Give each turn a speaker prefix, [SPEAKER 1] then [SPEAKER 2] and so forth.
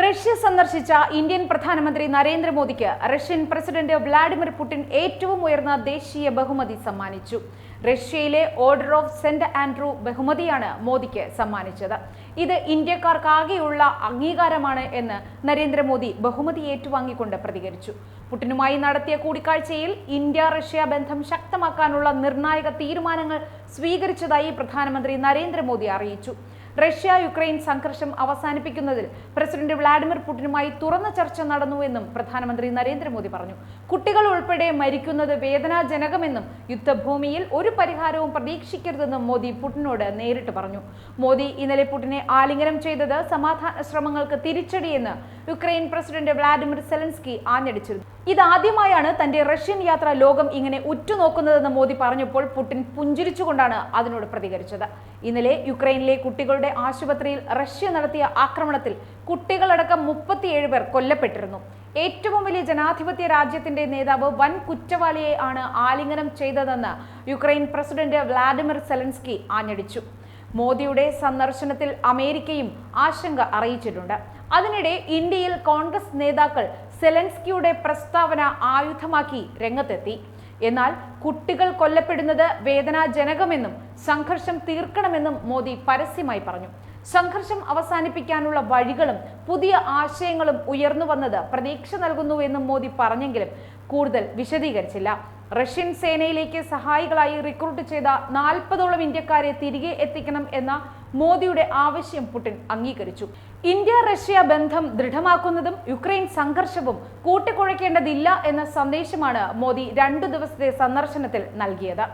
[SPEAKER 1] Russia സന്ദർശിച്ച Indian പ്രധാനമന്ത്രി നരേന്ദ്രമോദിക്ക് റഷ്യൻ പ്രസിഡന്റ് വ്ളാഡിമിർ പുടിൻ ഏറ്റവും ഉയർന്ന ദേശീയ ബഹുമതി സമ്മാനിച്ചു. റഷ്യയിലെ ഓർഡർ ഓഫ് സെന്റ് ആൻഡ്രൂ ബഹുമതിയാണ് മോദിക്ക് സമ്മാനിച്ചത്. ഇത് ഇന്ത്യക്കാർക്കാകെയുള്ള അംഗീകാരമാണ് എന്ന് നരേന്ദ്രമോദി ബഹുമതി ഏറ്റുവാങ്ങിക്കൊണ്ട് പ്രതികരിച്ചു. പുടിനുമായി നടത്തിയ കൂടിക്കാഴ്ചയിൽ ഇന്ത്യ റഷ്യ ബന്ധം ശക്തമാക്കാനുള്ള നിർണായക തീരുമാനങ്ങൾ സ്വീകരിച്ചതായി പ്രധാനമന്ത്രി നരേന്ദ്രമോദി അറിയിച്ചു. റഷ്യ യുക്രൈൻ സംഘർഷം അവസാനിപ്പിക്കുന്നതിൽ പ്രസിഡന്റ് വ്ളാഡിമിർ പുടിനുമായി തുറന്ന ചർച്ച നടന്നുവെന്നും പ്രധാനമന്ത്രി നരേന്ദ്രമോദി പറഞ്ഞു. കുട്ടികൾ ഉൾപ്പെടെ മരിക്കുന്നത് വേദനാജനകമെന്നും യുദ്ധഭൂമിയിൽ ഒരു പരിഹാരവും പ്രതീക്ഷിക്കരുതെന്നും മോദി പുടിനോട് നേരിട്ട് പറഞ്ഞു. മോദി ഇന്നലെ പുടിനെ ആലിംഗനം ചെയ്തത് സമാധാന ശ്രമങ്ങൾക്ക് തിരിച്ചടിയെന്ന് യുക്രൈൻ പ്രസിഡന്റ് വ്ളാഡിമിർ സെലൻസ്കി ആഞ്ഞടിച്ചിരുന്നു. ഇതാദ്യമായാണ് തന്റെ റഷ്യൻ യാത്ര ലോകം ഇങ്ങനെ ഉറ്റുനോക്കുന്നതെന്ന് മോദി പറഞ്ഞപ്പോൾ പുടിൻ പുഞ്ചിരിച്ചുകൊണ്ടാണ് അതിനോട് പ്രതികരിച്ചത്. ഇന്നലെ യുക്രൈനിലെ കുട്ടികളുടെ ആശുപത്രിയിൽ റഷ്യ നടത്തിയ ആക്രമണത്തിൽ കുട്ടികളടക്കം മുപ്പത്തിയേഴ് പേർ കൊല്ലപ്പെട്ടിരുന്നു. ഏറ്റവും വലിയ ജനാധിപത്യ രാജ്യത്തിന്റെ നേതാവ് വൻ കുറ്റവാളിയെ ആണ് ആലിംഗനം ചെയ്തതെന്ന് യുക്രൈൻ പ്രസിഡന്റ് വ്ളാഡിമിർ സെലൻസ്കി ആഞ്ഞടിച്ചു. മോദിയുടെ സന്ദർശനത്തിൽ അമേരിക്കയും ആശങ്ക അറിയിച്ചിട്ടുണ്ട്. അതിനിടെ ഇന്ത്യയിൽ കോൺഗ്രസ് നേതാക്കൾ സെലൻസ്കിയുടെ പ്രസ്താവന ആയുധമാക്കി രംഗത്തെത്തി. എന്നാൽ കുട്ടികൾ കൊല്ലപ്പെടുന്നത് വേദനാജനകമെന്നും സംഘർഷം തീർക്കണമെന്നും മോദി പരസ്യമായി പറഞ്ഞു. സംഘർഷം അവസാനിപ്പിക്കാനുള്ള വഴികളും പുതിയ ആശയങ്ങളും ഉയർന്നു വന്നത് പ്രതീക്ഷ നൽകുന്നുവെന്നും മോദി പറഞ്ഞെങ്കിലും കൂടുതൽ വിശദീകരിച്ചില്ല. റഷ്യൻ സേനയിലേക്ക് സഹായികളായി റിക്രൂട്ട് ചെയ്ത നാൽപ്പതോളം ഇന്ത്യക്കാരെ തിരികെ എത്തിക്കണം എന്ന മോദിയുടെ ആവശ്യം പുടിൻ അംഗീകരിച്ചു. ഇന്ത്യ റഷ്യ ബന്ധം ദൃഢമാക്കുന്നതും യുക്രൈൻ സംഘർഷവും കൂട്ടിക്കുഴയ്ക്കേണ്ടതില്ല എന്ന സന്ദേശമാണ് മോദി രണ്ടു ദിവസത്തെ സന്ദർശനത്തിൽ നൽകിയത്.